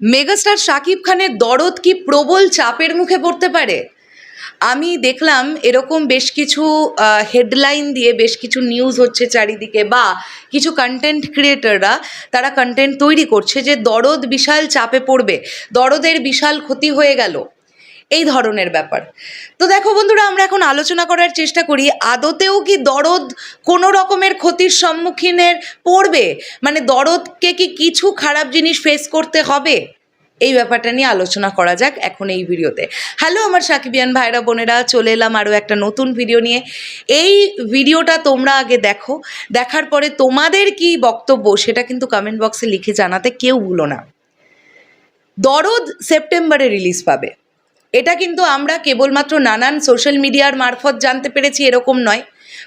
Megastar Shakib খানের দরদ কি প্রবল চাপের মুখে পড়তে পারে? আমি দেখলাম এরকম বেশ কিছু হেডলাইন দিয়ে বেশ কিছু নিউজ হচ্ছে চারিদিকে বা কিছু কন্টেন্ট ক্রিয়েটররা তারা কন্টেন্ট তৈরি করছে যে দরদ বিশাল চাপে পড়বে, দরদের বিশাল ক্ষতি হয়ে গেল। এই ধরনের ব্যাপার। তো দেখো বন্ধুরা, আমরা এখন আলোচনা করার চেষ্টা করি, আদতেও কি দরদ কোনো রকমের ক্ষতির সম্মুখীনের পড়বে? মানে দরদকে কি কিছু খারাপ জিনিস ফেস করতে হবে? এই ব্যাপারটা নিয়ে আলোচনা করা যাক এখন এই ভিডিওতে। হ্যালো আমার সাকিবিয়ান ভাইরা, বোনেরা, চলে এলাম আরও একটা নতুন ভিডিও নিয়ে। এই ভিডিওটা তোমরা আগে দেখো, দেখার পরে তোমাদের কি বক্তব্য সেটা কিন্তু কমেন্ট বক্সে লিখে জানাতে কেউ ভুলো না। দরদ সেপ্টেম্বরে রিলিজ পাবে। এটা কিন্তু আমরা কেবলমাত্র নানান সোশ্যাল মিডিয়ার মারফত জানতে পেরেছি, এরকম নয়।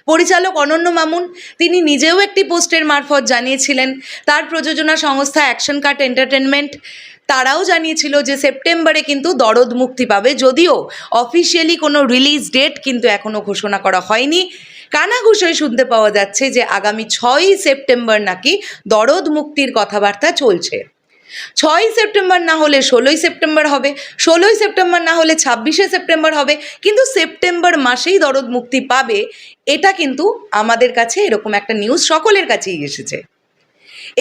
পরিচালক অনন্য মামুন, তিনি নিজেও একটি পোস্টের মারফত জানিয়েছিলেন। তার প্রযোজনা সংস্থা অ্যাকশন কাট এন্টারটেনমেন্ট তারাও জানিয়েছিল যে সেপ্টেম্বরে কিন্তু দরদ মুক্তি পাবে, যদিও অফিসিয়ালি কোনো রিলিজ ডেট কিন্তু এখনও ঘোষণা করা হয়নি। কানাঘুষোয় শুনতে পাওয়া যাচ্ছে যে আগামী ছয়ই সেপ্টেম্বর নাকি দরদ মুক্তির কথাবার্তা চলছে। ছয়ই সেপ্টেম্বর না হলে ষোলোই সেপ্টেম্বর হবে, ষোলোই সেপ্টেম্বর না হলে ছাব্বিশে সেপ্টেম্বর হবে, কিন্তু সেপ্টেম্বর মাসেই দরদ মুক্তি পাবে, এটা কিন্তু আমাদের কাছে এরকম একটা নিউজ সকলের কাছেই এসেছে।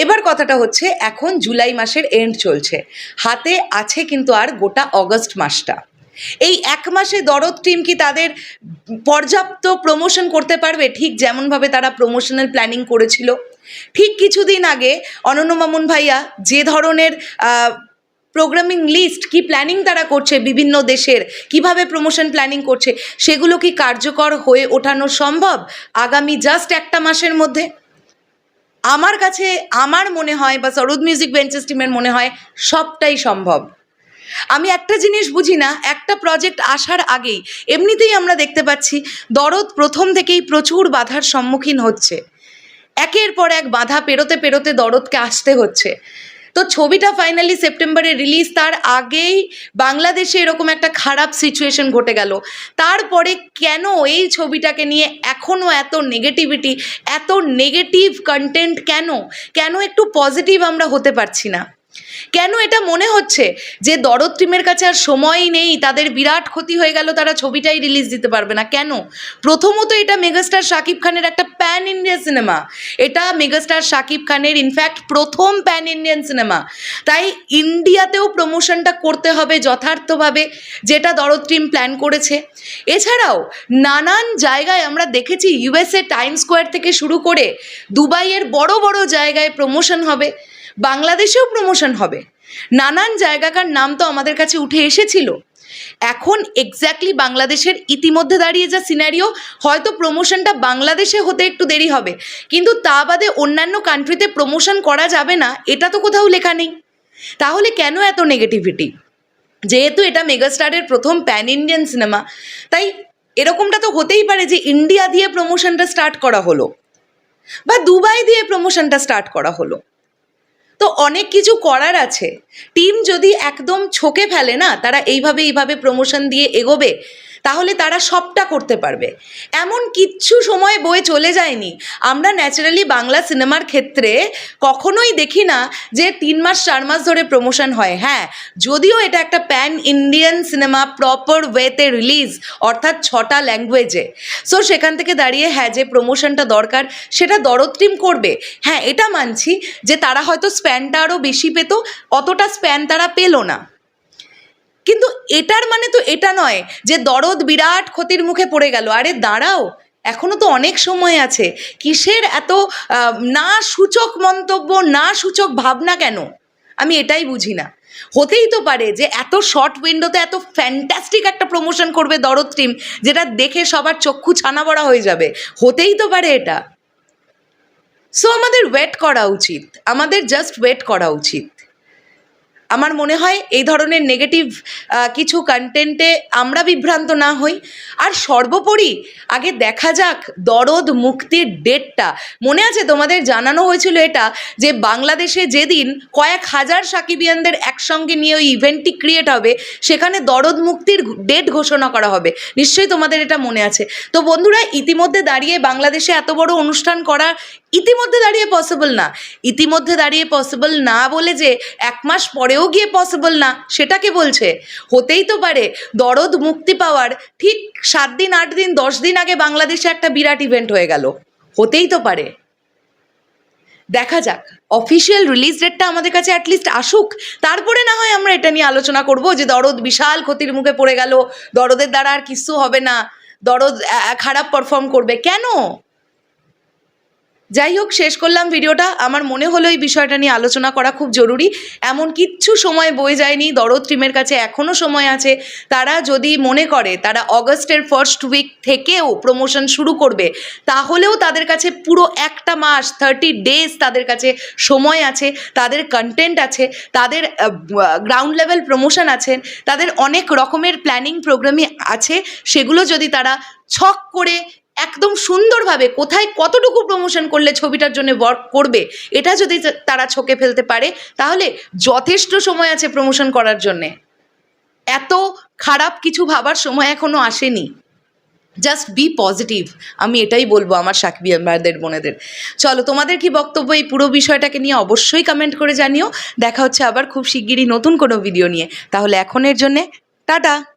এবার কথাটা হচ্ছে এখন জুলাই মাসের এন্ড চলছে, হাতে আছে কিন্তু আর গোটা অগস্ট মাসটা। এই এক মাসে দরদ টিম কি তাদের পর্যাপ্ত প্রমোশন করতে পারবে? ঠিক যেমনভাবে তারা প্রমোশনাল প্ল্যানিং করেছিল। ঠিক কিছুদিন আগে অনন্য মামুন ভাইয়া যে ধরনের প্রোগ্রামিং লিস্ট কি প্ল্যানিং তারা করছে বিভিন্ন দেশের, কীভাবে প্রমোশন প্ল্যানিং করছে, সেগুলো কি কার্যকর হয়ে ওঠানো সম্ভব আগামী জাস্ট একটা মাসের মধ্যে? আমার কাছে, আমার মনে হয় বা সরোদ মিউজিক বেঞ্চেস টিমের মনে হয় সবটাই সম্ভব। আমি একটা জিনিস বুঝি না, একটা প্রজেক্ট আসার আগেই, এমনিতেই আমরা দেখতে পাচ্ছি দরদ প্রথম থেকেই প্রচুর বাধার সম্মুখীন হচ্ছে। একের পর এক বাধা পেরোতে পেরোতে দরদকে আসতে হচ্ছে। তো ছবিটা ফাইনালি সেপ্টেম্বরে রিলিজ তার আগেই বাংলাদেশে এরকম একটা খারাপ সিচুয়েশন ঘটে গেল। তারপরে কেন এই ছবিটাকে নিয়ে এখনও এত নেগেটিভিটি এত নেগেটিভ কন্টেন্ট কেন? কেন একটু পজিটিভ আমরা হতে পারছি না? কেন এটা মনে হচ্ছে? যে দরদ টিমের কাছে আর সময়ই নেই, তাদের বিরাট ক্ষতি হয়ে গেল, তারা ছবিটাই রিলিজ দিতে পারবে না। কেন? প্রথমত এটা মেগাস্টার শাকিব খানের একটা প্যান ইন্ডিয়া সিনেমা এটা মেগাস্টার শাকিব খানের ইনফ্যাক্ট প্রথম প্যান ইন্ডিয়ান সিনেমা তাই ইন্ডিয়াতেও প্রমোশনটা করতে হবে যথার্থভাবে, যেটা দরদ টিম প্ল্যান করেছে। এছাড়াও, নানান জায়গায় আমরা দেখেছি ইউএসএ টাইম স্কোয়ার থেকে শুরু করে, দুবাইয়ের বড় বড় জায়গায় প্রমোশন হবে। বাংলাদেশেও প্রমোশন হবে। নানান জায়গাকার নাম তো আমাদের কাছে উঠে এসেছিল। এখন এক্স্যাক্টলি বাংলাদেশের ইতিমধ্যে দাঁড়িয়ে যা সিনারিও হয়তো প্রমোশনটা বাংলাদেশে হতে একটু দেরি হবে। কিন্তু তা বাদে অন্যান্য কান্ট্রিতে প্রমোশন করা যাবে না, এটা তো কোথাও লেখা নেই। তাহলে কেন এত নেগেটিভিটি যেহেতু এটা মেগাস্টারের প্রথম প্যান ইন্ডিয়ান সিনেমা তাই এরকমটা তো হতেই পারে যে ইন্ডিয়া দিয়ে প্রমোশনটা স্টার্ট করা হলো। বা দুবাই দিয়ে প্রমোশনটা স্টার্ট করা হলো। তো অনেক কিছু করার আছে। টিম যদি একদম ছোকে ফেলে না, তারা এইভাবে এইভাবে প্রমোশন দিয়ে এগোবে তাহলে তারা সবটা করতে পারবে। এমন কিচ্ছু সময় বয়ে চলে যায়নি। আমরা ন্যাচারালি বাংলা সিনেমার ক্ষেত্রে কখনোই দেখি না যে তিন মাস, চার মাস ধরে প্রমোশন হয়। হ্যাঁ যদিও এটা একটা প্যান ইন্ডিয়ান সিনেমা প্রপার ওয়েতে রিলিজ, অর্থাৎ ছটা ল্যাঙ্গুয়েজে। সো সেখান থেকে দাঁড়িয়ে হ্যাঁ যে প্রমোশনটা দরকার, সেটা দরদ টিম করবে। হ্যাঁ এটা মানছি যে তারা হয়তো স্প্যানটা আরও বেশি পেত, অতটা স্প্যান তারা পেল না। কিন্তু এটার মানে তো এটা নয় যে দরদ বিরাট ক্ষতির মুখে পড়ে গেল। আরে দাঁড়াও, এখনও তো অনেক সময় আছে। কিসের এত না সূচক মন্তব্য না সূচক ভাবনা কেন? আমি এটাই বুঝি না। হতেই তো পারে যে এত শর্ট উইন্ডোতে এত ফ্যান্টাস্টিক একটা প্রমোশন করবে দরদ টিম যেটা দেখে সবার চক্ষু ছানা বড়া হয়ে যাবে। হতেই তো পারে এটা। সো আমাদের ওয়েট করা উচিত। আমাদের জাস্ট ওয়েট করা উচিত। আমার মনে হয় এই ধরনের নেগেটিভ কিছু কন্টেন্টে আমরা বিভ্রান্ত না হই। আর সর্বোপরি আগে দেখা যাক দরদ মুক্তির ডেটটা মনে আছে তোমাদের জানানো হয়েছিল এটা, যে বাংলাদেশে যেদিন কয়েক হাজার সাকিবিয়ানদের একসঙ্গে নিয়ে ওই ইভেন্টটি ক্রিয়েট হবে, সেখানে দরদ মুক্তির ডেট ঘোষণা করা হবে। নিশ্চয়ই তোমাদের এটা মনে আছে। তো বন্ধুরা, ইতিমধ্যে দাঁড়িয়ে বাংলাদেশে এত বড় অনুষ্ঠান করা ইতিমধ্যে দাঁড়িয়ে পসিবল না। ইতিমধ্যে দাঁড়িয়ে পসিবল না বলে যে এক মাস পরেও সেও গিয়ে পসিবল না সেটাকে বলছে? হতেই তো পারে, দরদ মুক্তি পাওয়ার ঠিক সাত দিন, আট দিন, দশ দিন আগে বাংলাদেশে একটা বিরাট ইভেন্ট হয়ে গেল। হতেই তো পারে। দেখা যাক অফিসিয়াল রিলিজ ডেটটা আমাদের কাছে অ্যাটলিস্ট আসুক, তারপরে না হয় আমরা এটা নিয়ে আলোচনা করব যে দরদ বিশাল ক্ষতির মুখে পড়ে গেল, দরদের দ্বারা আর কিচ্ছু হবে না, দরদ খারাপ পারফর্ম করবে। কেন? যাই হোক শেষ করলাম ভিডিওটা। আমার মনে হলো এই বিষয়টা নিয়ে আলোচনা করা খুব জরুরি। এমন কিচ্ছু সময় বয়ে যায়নি। দরদ টিমের কাছে এখনও সময় আছে। তারা যদি মনে করে, তারা অগস্টের ফার্স্ট উইক থেকেও প্রমোশন শুরু করবে, তাহলেও তাদের কাছে পুরো একটা মাস থার্টি ডেজ তাদের কাছে সময় আছে। তাদের কন্টেন্ট আছে। তাদের গ্রাউন্ড লেভেল প্রমোশন আছে। তাদের অনেক রকমের প্ল্যানিং প্রোগ্রামই আছে। সেগুলো যদি তারা ছক করে একদম সুন্দরভাবে কোথায় কতটুকু প্রমোশন করলে ছবিটার জন্য ওয়ার্ক করবে, এটা যদি তারা ছকে ফেলতে পারে, তাহলে যথেষ্ট সময় আছে প্রমোশন করার জন্যে। এত খারাপ কিছু ভাবার সময় এখনও আসেনি। জাস্ট বি পজিটিভ আমি এটাই বলব আমার সাকিব ভাইদের বোনেদের। চলো, তোমাদের কি বক্তব্য এই পুরো বিষয়টাকে নিয়ে অবশ্যই কমেন্ট করে জানিও। দেখা হচ্ছে আবার খুব শিগগিরই নতুন কোনো ভিডিও নিয়ে। তাহলে এখনের জন্যে, টাটা!